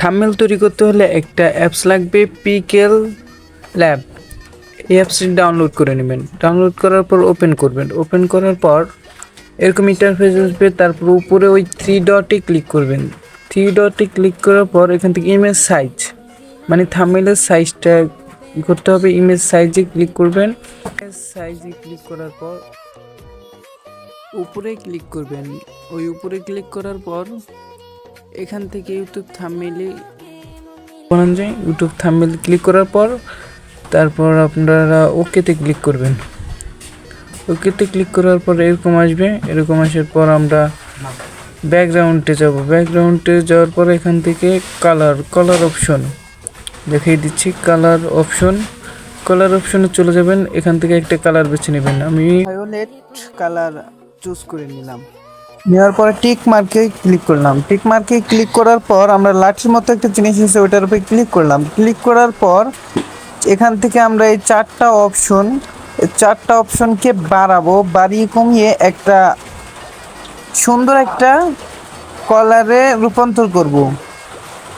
Thumbnail তৈরি করতে হলে একটা অ্যাপস লাগবে পিকেল ল্যাব এই অ্যাপসটি ডাউনলোড করে নেবেন। ডাউনলোড করার পর ওপেন করবেন। ওপেন করার পর এরকম ইন্টারফেস আসবে, তারপর উপরে ওই থ্রি ডটে ক্লিক করবেন। থ্রি ডটে ক্লিক করার পর এখান থেকে ইমেজ সাইজ মানে থাম্বনেলের সাইজটা করতে হবে। ইমেজ সাইজে ক্লিক করবেন। সাইজে ক্লিক করার পর উপরে ক্লিক করবেন। ওই উপরে ক্লিক করার পর এখান থেকে ইউটিউব থাম্বনেলে বানান যায় ইউটিউব থাম্বনেল ক্লিক করার পর তারপর আপনারা ওকেতে ক্লিক করবেন। ওকেতে ক্লিক করার পর এরকম আসবে। এরকম আসার পর আমরা ব্যাকগ্রাউন্ডে যাব। ব্যাকগ্রাউন্ডে যাওয়ার পর এখান থেকে কালার কালার অপশন দেখিয়ে দিচ্ছি। কালার অপশন কালার অপশনে চলে যাবেন। এখান থেকে একটা কালার বেছে নেবেন। আমি ভায়োলেট কালার চুজ করে নিলাম। নেওয়ার পরে টিক মার্কে ক্লিক করলাম। টিক মার্কে ক্লিক করার পর আমরা লাঠির মতো একটা জিনিস আছে ওটার উপরে ক্লিক করলাম। ক্লিক করার পর এখান থেকে আমরা এই চারটা অপশন চারটা অপশনকে বাড়াবো, বাড়িয়ে কমিয়ে একটা সুন্দর একটা কালারে রূপান্তর করব।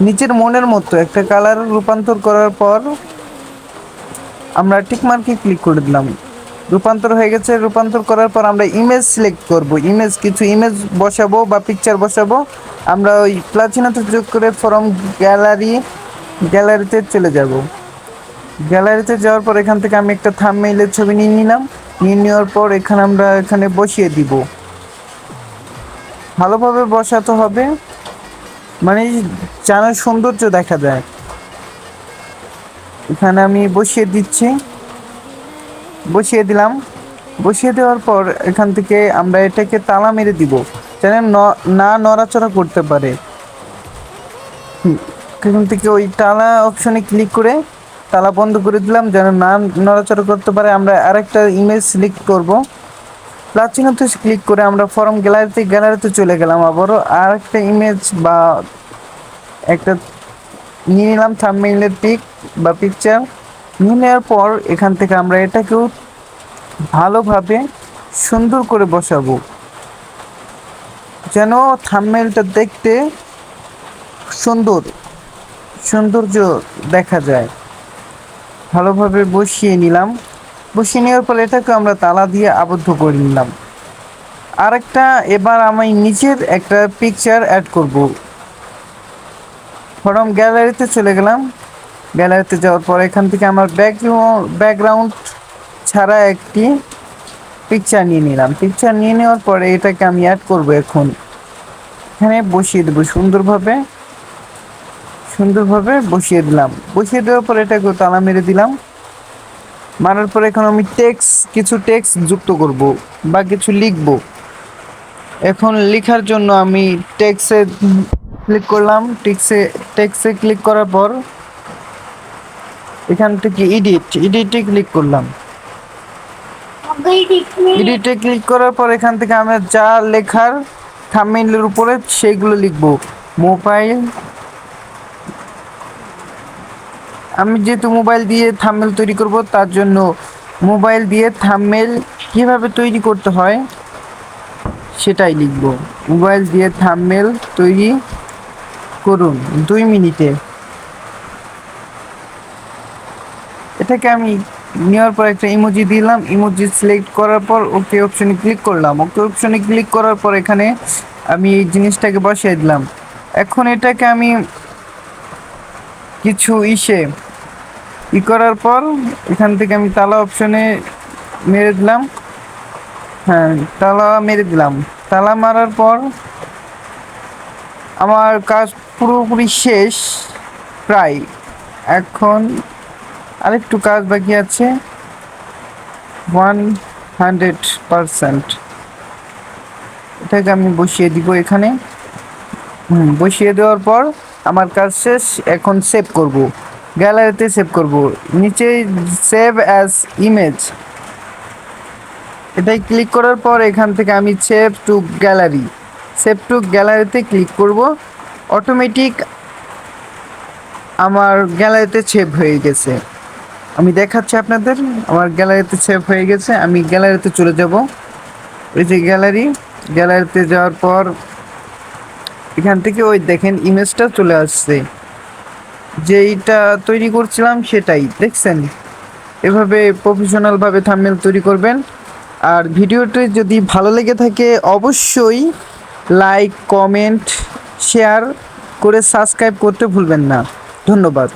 নিচের মনের মতো একটা কালার রূপান্তর করার পর আমরা টিক মার্কে ক্লিক করে দিলাম। রূপান্তর হয়ে গেছে। রূপান্তর করার পর আমরা ইমেজ সিলেক্ট করব। ইমেজ কিছু ইমেজ বসাবো বা পিকচার বসাবো। আমরা ওই প্লাচিনাতে যোগ করে ফরম গ্যালারি গ্যালারিতে চলে যাব। গ্যালারিতে যাওয়ার পর এখান থেকে আমি একটা থামমেইলের ছবি নিয়ে নিলাম। নিয়ে নেওয়ার পর এখানে আমরা এখানে বসিয়ে দিব। ভালোভাবে বসাতে হবে। মানে যেন সৌন্দর্য দেখা যায়। এখানে আমি বসিয়ে দিচ্ছি। বসিয়ে দিলাম। বসিয়ে দেওয়ার পর এখান থেকে আমরা এটাকে তালা মেরে দিব, যেন ন- নড়াচড়া করতে পারে। এখান থেকে ওই তালা অপশনে ক্লিক করে তালা বন্ধ করে দিলাম, যেন না নড়াচড়া করতে পারে। আমরা আরেকটা ইমেজ সিলেক্ট করব। প্লাচিনতে ক্লিক করে আমরা ফর্ম গ্যালারিতে গ্যালারিতে চলে গেলাম। আবারও আর একটা ইমেজ বা একটা নিয়ে নিলাম থাম্বনেইলের পিক বা পিকচার। নিয়ে নেওয়ার পর এখান থেকে আমরা এটাকেও ভালোভাবে সুন্দর করে বসাবো। যেন থাম্বনেইলটা দেখতে সুন্দর, সৌন্দর্য দেখা যায়। ভালোভাবে বসিয়ে নিলাম। বসিয়ে নেওয়ার পর এটাকে আমরা তালা দিয়ে আবদ্ধ করে নিলাম। আরেকটা, এবার আমি নিচের একটা পিকচার অ্যাড করব। ফরম গ্যালারিতে চলে গেলাম। গ্যালারিতে যাওয়ার পর এখান থেকে আমার ব্যাকগ্রাউন্ড ব্যাকগ্রাউন্ড ছাড়া একটি পিকচার নিয়ে নিলাম। পিকচার নিয়ে নেওয়ার পরে এটাকে আমি অ্যাড করব এখন। এখানে বসিয়ে দেবো সুন্দরভাবে। সুন্দরভাবে বসিয়ে দিলাম। বসিয়ে দেওয়ার পরে এটাকে তালা মেরে দিলাম। মারার পরে এখন আমি টেক্স কিছু টেক্স যুক্ত করব বা কিছু লিখব। এখন লেখার জন্য আমি টেক্সে ক্লিক করলাম। টেক্সে টেক্সে ক্লিক করার পর এখান থেকে এডিট এডিটে ক্লিক করলাম। এডিটে ক্লিক করার পর এখান থেকে আমরা যা লেখার থাম্বনেইলের উপরে সেইগুলো লিখব। মোবাইল আমি যেহেতু মোবাইল দিয়ে থাম্বনেল তৈরি করব, তার জন্য মোবাইল দিয়ে থাম্বনেল কীভাবে তৈরি করতে হয় সেটাই লিখব। মোবাইল দিয়ে থাম্বনেল তৈরি করুন দুই মিনিটে। এটাকে আমি নেওয়ার পর একটা ইমোজি দিলাম ইমোজি সিলেক্ট করার পর ওকে অপশনে ক্লিক করলাম। ওকে অপশনে ক্লিক করার পর এখানে আমি এই জিনিসটাকে বসিয়ে দিলাম। এখন এটাকে আমি কিছু ইসে ই করার পর এখান থেকে আমি তালা অপশনে মেরে দিলাম। হ্যাঁ তালা মেরে দিলাম। তালা মারার পর আমার কাজ পুরোপুরি শেষ, প্রায়। এখন আরেকটু কাজ বাকি আছে। ওয়ান হান্ড্রেড পারসেন্ট এটাকে আমি বসিয়ে দিব এখানে। হুম, বসিয়ে দেওয়ার পর আমার কাজ শেষ, এখন সেভ করব। গ্যালারিতে সেভ করব। নিচে সেভ অ্যাজ ইমেজ এটাই ক্লিক করার পর এখান থেকে আমি save to gallery save to গ্যালারিতে ক্লিক করব। অটোমেটিক আমার গ্যালারিতে সেভ হয়ে গেছে। আমি দেখাচ্ছি আপনাদের, আমার গ্যালারিতে সেভ হয়ে গেছে, আমি গ্যালারিতে চলে যাব। ওই যে গ্যালারি, গ্যালারিতে যাওয়ার পর এখান থেকে ওই দেখেন ইমেজটা চলে আসছে। যেইটা তৈরি করছিলাম সেটাই, দেখছেন? এভাবে প্রফেশনালভাবে থাম্বনেল তৈরি করবেন। আর ভিডিওটি যদি ভালো লেগে থাকে, অবশ্যই লাইক কমেন্ট শেয়ার করে সাবস্ক্রাইব করতে ভুলবেন না। ধন্যবাদ।